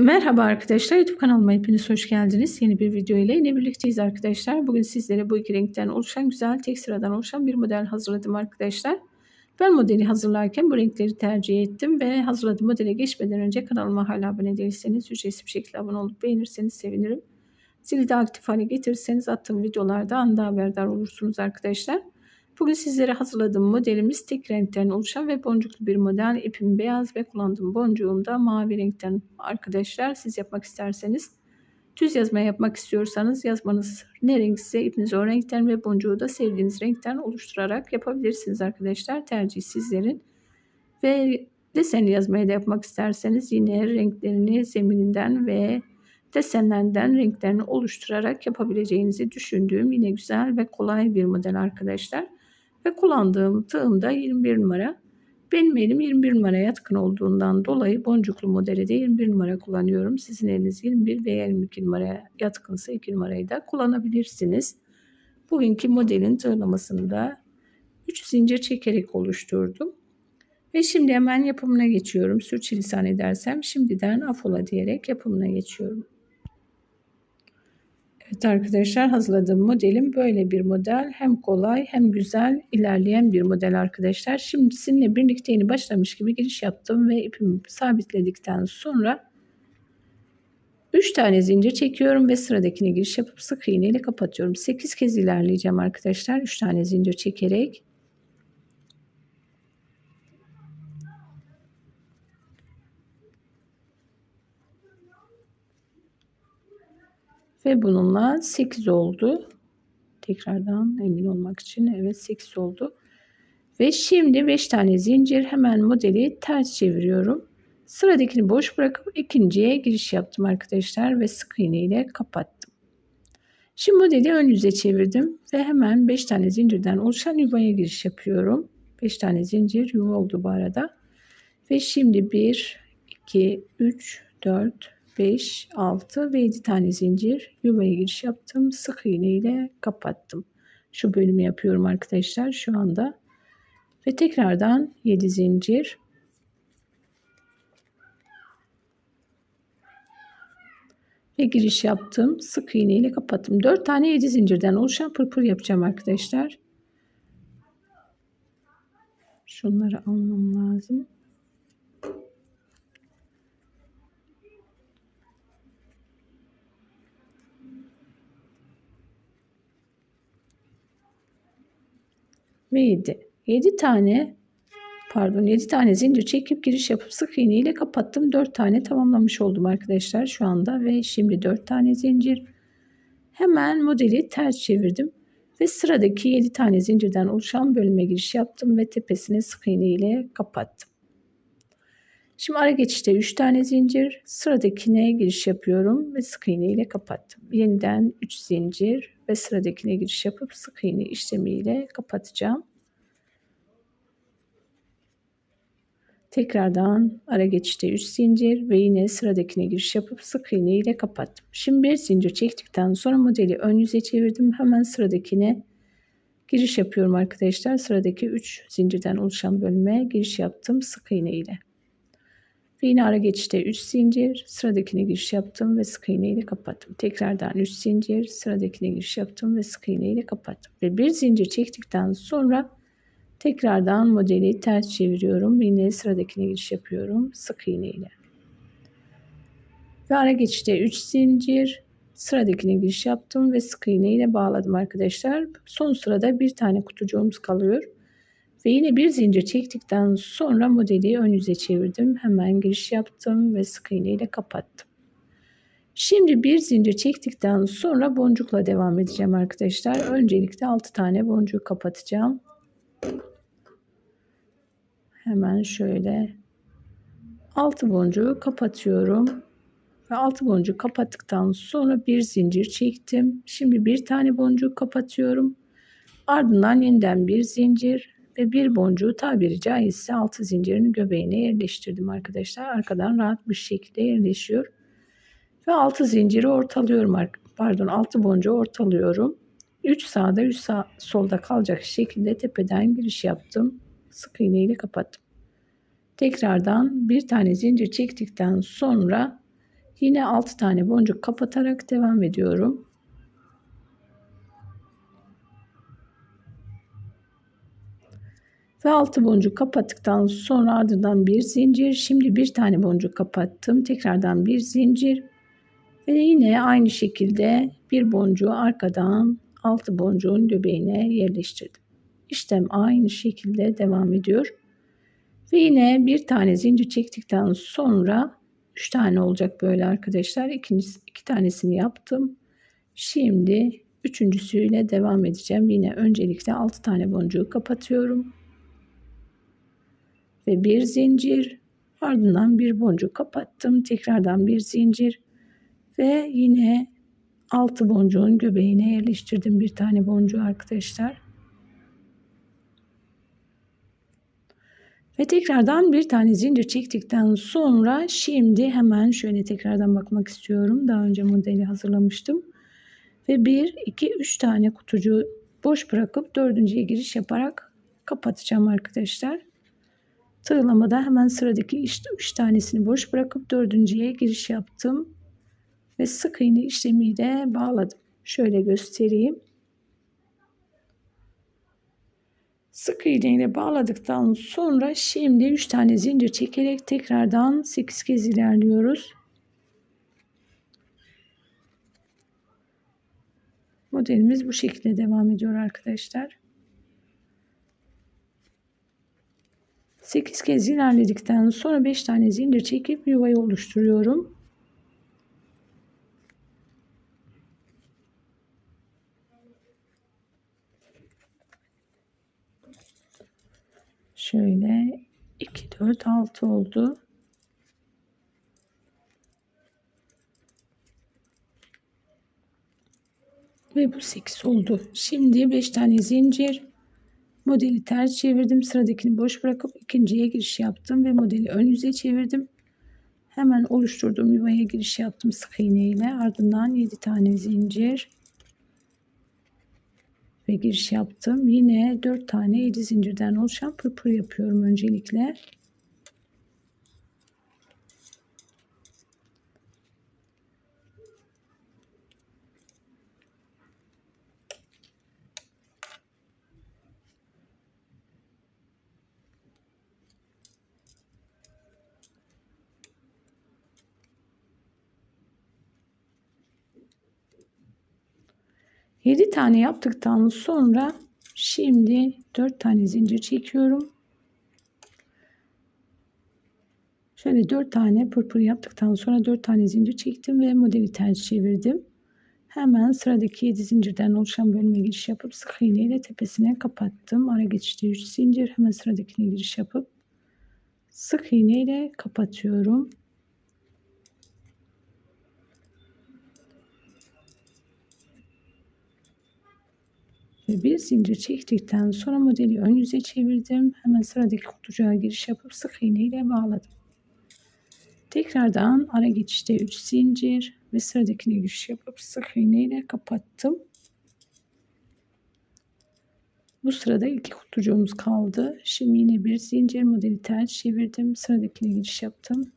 Merhaba arkadaşlar YouTube kanalıma hepiniz hoş geldiniz. Yeni bir video ile yine birlikteyiz arkadaşlar. Bugün sizlere bu iki renkten oluşan güzel tek sıradan oluşan bir model hazırladım arkadaşlar. Ben modeli hazırlarken bu renkleri tercih ettim ve hazırladığım modele geçmeden önce kanalıma hala abone değilseniz ücretsiz bir şekilde abone olup beğenirseniz sevinirim. Zili de aktif hale getirirseniz attığım videolarda anda haberdar olursunuz arkadaşlar. Bugün sizlere hazırladığım modelimiz tek renkten oluşan ve boncuklu bir model. İpim beyaz ve kullandığım boncuğum da mavi renkten arkadaşlar. Siz yapmak isterseniz düz yazma yapmak istiyorsanız yazmanız ne renkse ipinizi o renkten ve boncuğu da sevdiğiniz renkten oluşturarak yapabilirsiniz arkadaşlar. Tercih sizlerin. Ve desenli yazmayı da yapmak isterseniz yine renklerini zemininden ve desenlerden renklerini oluşturarak yapabileceğinizi düşündüğüm yine güzel ve kolay bir model arkadaşlar. Ve kullandığım tığım da 21 numara. Benim elim 21 numara yatkın olduğundan dolayı boncuklu modeli de 21 numara kullanıyorum. Sizin eliniz 21 veya 22 numaraya yatkınsa 2 numarayı da kullanabilirsiniz. Bugünkü modelin tığlamasını da 3 zincir çekerek oluşturdum. Ve şimdi hemen yapımına geçiyorum. Sürçülisan edersem şimdiden afola diyerek yapımına geçiyorum. Evet arkadaşlar hazırladığım modelim böyle bir model. Hem kolay hem güzel ilerleyen bir model arkadaşlar. Şimdi sizinle birlikte yeni başlamış gibi giriş yaptım ve ipimi sabitledikten sonra 3 tane zincir çekiyorum ve sıradakine giriş yapıp sık iğne ile kapatıyorum. 8 kez ilerleyeceğim arkadaşlar. 3 tane zincir çekerek Ve bununla 8 oldu. Tekrardan emin olmak için evet 8 oldu. Ve şimdi 5 tane zincir hemen modeli ters çeviriyorum. Sıradakini boş bırakıp ikinciye giriş yaptım arkadaşlar ve sık iğne ile kapattım. Şimdi modeli ön yüze çevirdim ve hemen 5 tane zincirden oluşan yuvaya giriş yapıyorum. 5 tane zincir yuva oldu bu arada. Ve şimdi 1, 2, 3, 4, 5, 6 ve 7 tane zincir yuvaya giriş yaptım. Sık iğne ile kapattım. Şu bölümü yapıyorum arkadaşlar şu anda. Ve tekrardan 7 zincir. Ve giriş yaptım. Sık iğne ile kapattım. 4 tane 7 zincirden oluşan pırpır yapacağım arkadaşlar. Şunları almam lazım. Ve 7. 7 tane pardon 7 tane zincir çekip giriş yapıp sık iğne ile kapattım. 4 tane tamamlamış oldum arkadaşlar şu anda ve şimdi 4 tane zincir. Hemen modeli ters çevirdim ve sıradaki 7 tane zincirden oluşan bölüme giriş yaptım ve tepesine sık iğne ile kapattım. Şimdi ara geçişte 3 tane zincir, sıradakine giriş yapıyorum ve sık iğne ile kapattım. Yeniden 3 zincir ve sıradakine giriş yapıp sık iğne işlemiyle kapatacağım. Tekrardan ara geçişte 3 zincir ve yine sıradakine giriş yapıp sık iğne ile kapattım. Şimdi bir zincir çektikten sonra modeli ön yüze çevirdim. Hemen sıradakine giriş yapıyorum arkadaşlar. Sıradaki 3 zincirden oluşan bölüme giriş yaptım sık iğne ile. Ve ara geçişte 3 zincir, sıradakine giriş yaptım ve sık iğne ile kapattım. Tekrardan 3 zincir, sıradakine giriş yaptım ve sık iğne ile kapattım. Ve bir zincir çektikten sonra tekrardan modeli ters çeviriyorum. Yine sıradakine giriş yapıyorum sık iğne ile. Ve ara geçişte 3 zincir, sıradakine giriş yaptım ve sık iğne ile bağladım arkadaşlar. Son sırada bir tane kutucuğumuz kalıyor. Ve yine bir zincir çektikten sonra modeli ön yüze çevirdim. Hemen giriş yaptım ve sık iğne ile kapattım. Şimdi bir zincir çektikten sonra boncukla devam edeceğim arkadaşlar. Öncelikle 6 tane boncuk kapatacağım. Hemen şöyle 6 boncuğu kapatıyorum. Ve 6 boncuk kapattıktan sonra bir zincir çektim. Şimdi bir tane boncuk kapatıyorum. Ardından yeniden bir zincir ve bir boncuğu tabiri caizse altı zincirin göbeğine yerleştirdim arkadaşlar. Arkadan rahat bir şekilde yerleşiyor. Ve altı zinciri ortalıyorum. Pardon altı boncuğu ortalıyorum. 3 sağda 3 sağ, solda kalacak şekilde tepeden giriş yaptım. Sık iğne ile kapattım. Tekrardan bir tane zincir çektikten sonra Yine 6 tane boncuk kapatarak devam ediyorum. Ve 6 boncuk kapattıktan sonra ardından bir zincir. Şimdi bir tane boncuk kapattım. Tekrardan bir zincir. Ve yine aynı şekilde bir boncuğu arkadan 6 boncuğun göbeğine yerleştirdim. İşlem aynı şekilde devam ediyor. Ve yine bir tane zincir çektikten sonra 3 tane olacak böyle arkadaşlar. İkincisi, iki tanesini yaptım. Şimdi üçüncüsüyle devam edeceğim. Yine öncelikle 6 tane boncuğu kapatıyorum. Ve bir zincir. Ardından bir boncuk kapattım. Tekrardan bir zincir. Ve yine 6 boncuğun göbeğine yerleştirdim bir tane boncuğu arkadaşlar. Ve tekrardan bir tane zincir çektikten sonra şimdi hemen şöyle tekrardan bakmak istiyorum. Daha önce modeli hazırlamıştım. Ve 1, 2, 3 tane kutucuğu boş bırakıp dördüncüye giriş yaparak kapatacağım arkadaşlar. Tığlamada hemen sıradaki 3 tanesini boş bırakıp dördüncüye giriş yaptım. Ve sık iğne işlemiyle bağladım. Şöyle göstereyim. Sık iğne ile bağladıktan sonra şimdi 3 tane zincir çekerek tekrardan 8 kez ilerliyoruz. Modelimiz bu şekilde devam ediyor arkadaşlar. 8 kez ilerledikten sonra 5 tane zincir çekip yuvayı oluşturuyorum. Şöyle 2, 4, 6 oldu. Ve bu 8 oldu. Şimdi 5 tane zincir. Modeli ters çevirdim. Sıradakini boş bırakıp ikinciye giriş yaptım ve modeli ön yüze çevirdim. Hemen oluşturduğum yuvaya giriş yaptım sık iğne ile. Ardından 7 tane zincir ve giriş yaptım. Yine 4 tane 7 zincirden oluşan pırpır yapıyorum öncelikle. Yedi tane yaptıktan sonra şimdi dört tane zincir çekiyorum. Şöyle dört tane pırpır yaptıktan sonra dört tane zincir çektim ve modeli ters çevirdim. Hemen sıradaki 7 zincirden oluşan bölüme giriş yapıp sık iğne ile tepesine kapattım. Ara geçişte 3 zincir hemen sıradakine giriş yapıp sık iğne ile kapatıyorum. Bir zincir çektikten sonra modeli ön yüze çevirdim. Hemen sıradaki kutucuğa giriş yapıp sık iğne ile bağladım. Tekrardan ara geçişte 3 zincir ve sıradakine giriş yapıp sık iğne ile kapattım. Bu sırada iki kutucuğumuz kaldı. Şimdi yine bir zincir modeli ters çevirdim. Sıradakine giriş yaptım.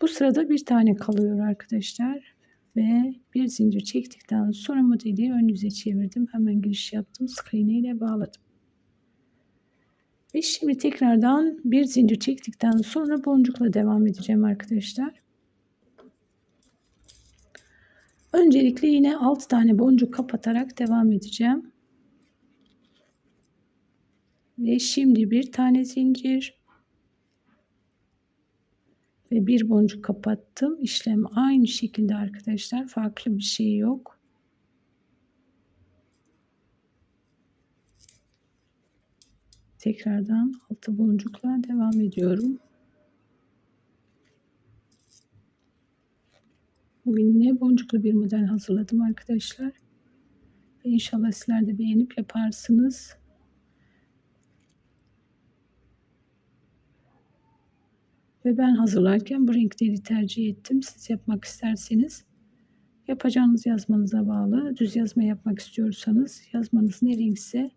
Bu sırada bir tane kalıyor arkadaşlar ve bir zincir çektikten sonra modeli ön yüze çevirdim. Hemen giriş yaptım. Sık iğne ile bağladım. Ve şimdi tekrardan bir zincir çektikten sonra boncukla devam edeceğim arkadaşlar. Öncelikle yine 6 tane boncuk kapatarak devam edeceğim. Ve şimdi bir tane zincir ve bir boncuk kapattım. İşlem aynı şekilde arkadaşlar. Farklı bir şey yok. Tekrardan altı boncukla devam ediyorum. Bugün yine boncuklu bir model hazırladım arkadaşlar. Ve inşallah sizler de beğenip yaparsınız. Ve ben hazırlarken bu renkleri tercih ettim. Siz yapmak isterseniz yapacağınız yazmanıza bağlı. Düz yazma yapmak istiyorsanız yazmanız ne renkse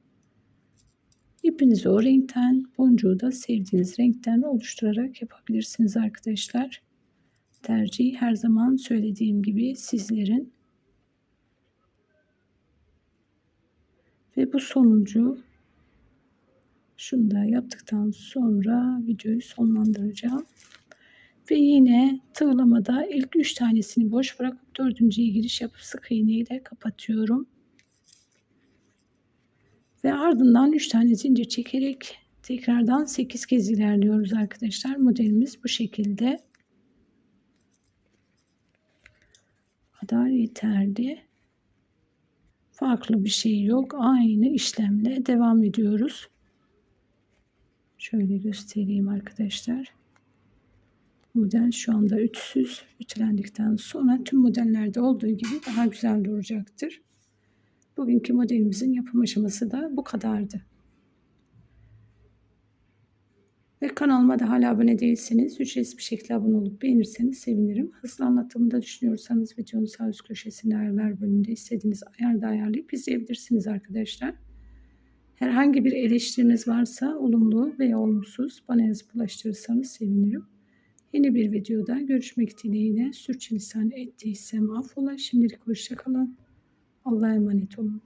ipinizi o renkten, boncuğu da sevdiğiniz renkten oluşturarak yapabilirsiniz arkadaşlar. Tercih her zaman söylediğim gibi sizlerin. Ve bu sonuncu şunu da yaptıktan sonra videoyu sonlandıracağım. Ve yine tığlamada ilk 3 tanesini boş bırakıp dördüncüye giriş yapıp sık iğne ile kapatıyorum. Ve ardından 3 tane zincir çekerek tekrardan 8 kez ilerliyoruz arkadaşlar. Modelimiz bu şekilde. kadar yeterli. Farklı bir şey yok. Aynı işlemle devam ediyoruz. Şöyle göstereyim arkadaşlar. Model şu anda ütüsüz. Ütülendikten sonra tüm modellerde olduğu gibi daha güzel duracaktır. Bugünkü modelimizin yapım aşaması da bu kadardı. Ve kanalıma da hala abone değilseniz ücretsiz bir şekilde abone olup beğenirseniz sevinirim. Hızlı anlatımı da düşünüyorsanız videonun sağ üst köşesinde ayarlar bölümünde istediğiniz ayarda ayarlayıp izleyebilirsiniz arkadaşlar. Herhangi bir eleştiriniz varsa olumlu veya olumsuz bana yazıp ulaştırırsanız sevinirim. Yeni bir videoda görüşmek dileğiyle sürçülisan ettiysem affola. Şimdilik hoşçakalın. Allah'a emanet olun.